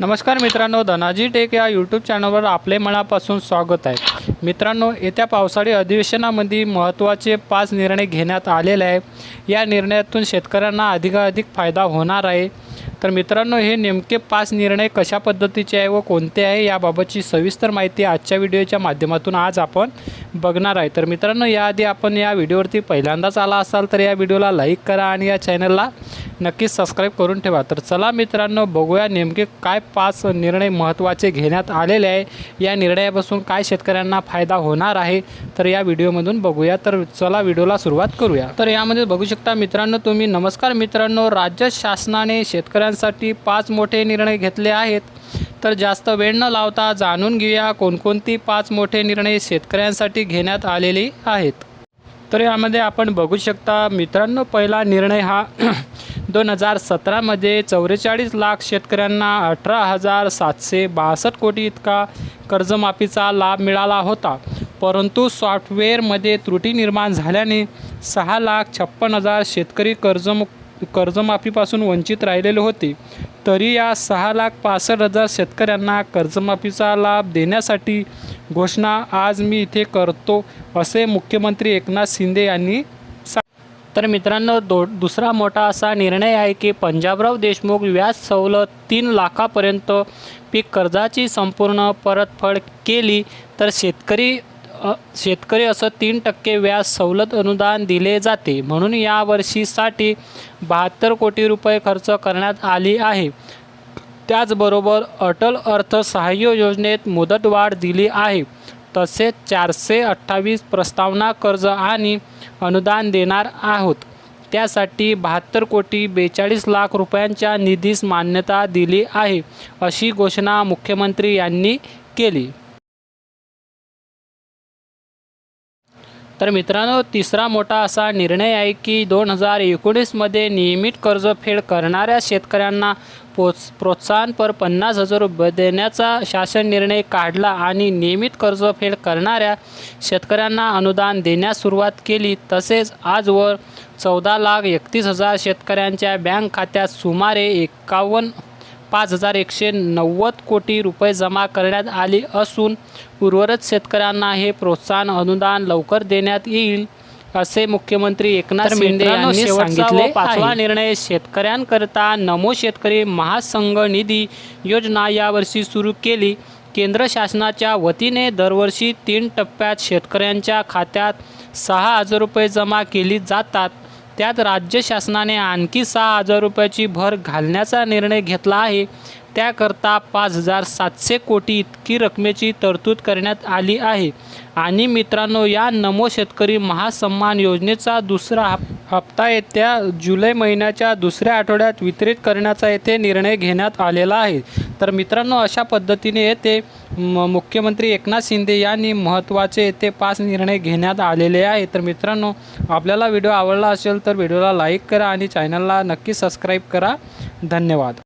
नमस्कार मित्रांनो धनाजी टेक या यूट्यूब चॅनलवर आपले मनापासून स्वागत आहे. मित्रांनो येत्या पावसाळी अधिवेशनामध्ये महत्त्वाचे पाच निर्णय घेण्यात आलेले आहे या निर्णयातून शेतकऱ्यांना अधिकाधिक फायदा होणार आहे. तर मित्रांनो हे नेमके पाच निर्णय कशा पद्धतीचे आहे व कोणते आहे याबाबतची सविस्तर माहिती आजच्या व्हिडिओच्या माध्यमातून आज आपण बघणार आहे. तर मित्रांनो याआधी आपण या व्हिडिओवरती पहिल्यांदाच आला असाल तर या व्हिडिओला लाईक करा आणि या चॅनलला नक्कीच सबस्क्राईब करून ठेवा. तर चला मित्रांनो बघूया नेमके काय पाच निर्णय महत्त्वाचे घेण्यात आलेले आहे. या निर्णयापासून काय शेतकऱ्यांना फायदा होणार आहे तर या व्हिडिओमधून बघूया. तर चला व्हिडिओला सुरुवात करूया. तर यामध्ये बघू शकता मित्रांनो तुम्ही नमस्कार मित्रांनो. राज्य शासनाने शेतकऱ्यांसाठी पाच मोठे निर्णय घेतले आहेत. तर जास्त वेळ न लावता जाणून घेऊया कोणकोणती पाच मोठे निर्णय शेतकऱ्यांसाठी घेण्यात आलेले आहेत. तर यामध्ये आपण बघू शकता मित्रांनो पहिला निर्णय हा दोन हजार सतरामध्ये चौवेचाळीस लाख शेतकऱ्यांना अठरा हजार सातशे बासष्ट कोटी इतका कर्जमाफीचा लाभ मिळाला होता. परंतु सॉफ्टवेअरमध्ये त्रुटी निर्माण झाल्याने सहा लाख छप्पन हजार शेतकरी कर्जमुक कर्जमाफीपासून वंचित राहिलेले होते. तरी या सहा लाख पासष्ट हजार शेतकऱ्यांना कर्जमाफीचा लाभ देण्यासाठी घोषणा आज मी इथे करतो असे मुख्यमंत्री एकनाथ शिंदे यांनी तर मित्रांनो दो दुसरा मोठा असा निर्णय आहे की पंजाबराव देशमुख व्याज सवलत तीन लाखापर्यंत पीक कर्जाची संपूर्ण परतफेड केली तर शेतकरी शेतकरी असं तीन टक्के व्याज सवलत अनुदान दिले जाते. म्हणून यावर्षीसाठी बहात्तर कोटी रुपये खर्च करण्यात आली आहे. त्याचबरोबर अटल अर्थसहाय्य योजनेत मुदतवाढ दिली आहे. तसेच चारशे अठ्ठावीस प्रस्तावना कर्ज आणि अनुदान देणार आहोत. त्यासाठी बहात्तर कोटी बेचाळीस लाख रुपयांच्या निधीस मान्यता दिली आहे अशी घोषणा मुख्यमंत्री यांनी केली. तर मित्रांनो तिसरा मोठा असा निर्णय आहे की दोन हजार एकोणीसमध्ये नियमित कर्जफेड करणाऱ्या शेतकऱ्यांना पोच प्रोत्साहनपर पन्नास हजार रुपये देण्याचा शासन निर्णय काढला आणि नियमित कर्जफेड करणाऱ्या शेतकऱ्यांना अनुदान देण्यास सुरुवात केली. तसेच आजवर चौदा लाख एकतीस हजार शेतकऱ्यांच्या बँक खात्यात सुमारे एकावन्न पाच हजार एकशे नव्वद कोटी रुपये जमा करण्यात आले असून उर्वरित शेतकऱ्यांना हे प्रोत्साहन अनुदान लवकर देण्यात येईल. असे मुख्यमंत्री एकनाथ शिंदे यांनी सांगितले पाचवा निर्णय शेतकऱ्यांकरता नमो शेतकरी महासंघ निधी योजना यावर्षी सुरू केली. केंद्र शासनाच्या वतीने दरवर्षी तीन टप्प्यात शेतकऱ्यांच्या खात्यात सहा हजार रुपये जमा केली जातात. त्यात राज्य शासनाने आणखी सहा हजार रुपयाची भर घालण्याचा निर्णय घेतला आहे. त्याकरता पाच हजार सातशे कोटी इतकी रकमेची तरतूद करण्यात आली आहे. आणि मित्रांनो या नमो शेतकरी महासन्मान योजनेचा दुसरा हप हप्ता येत्या जुलै महिन्याच्या दुसऱ्या आठवड्यात वितरित करण्याचा येथे निर्णय घेण्यात आलेला आहे. तर मित्रांनो अशा पद्धतीने येथे म मुख्यमंत्री एकनाथ शिंदे यांनी महत्त्वाचे येथे पाच निर्णय घेण्यात आलेले आहे. तर मित्रांनो आपल्याला व्हिडिओ आवडला असेल तर व्हिडिओला लाईक करा आणि चॅनलला नक्की सबस्क्राईब करा. धन्यवाद.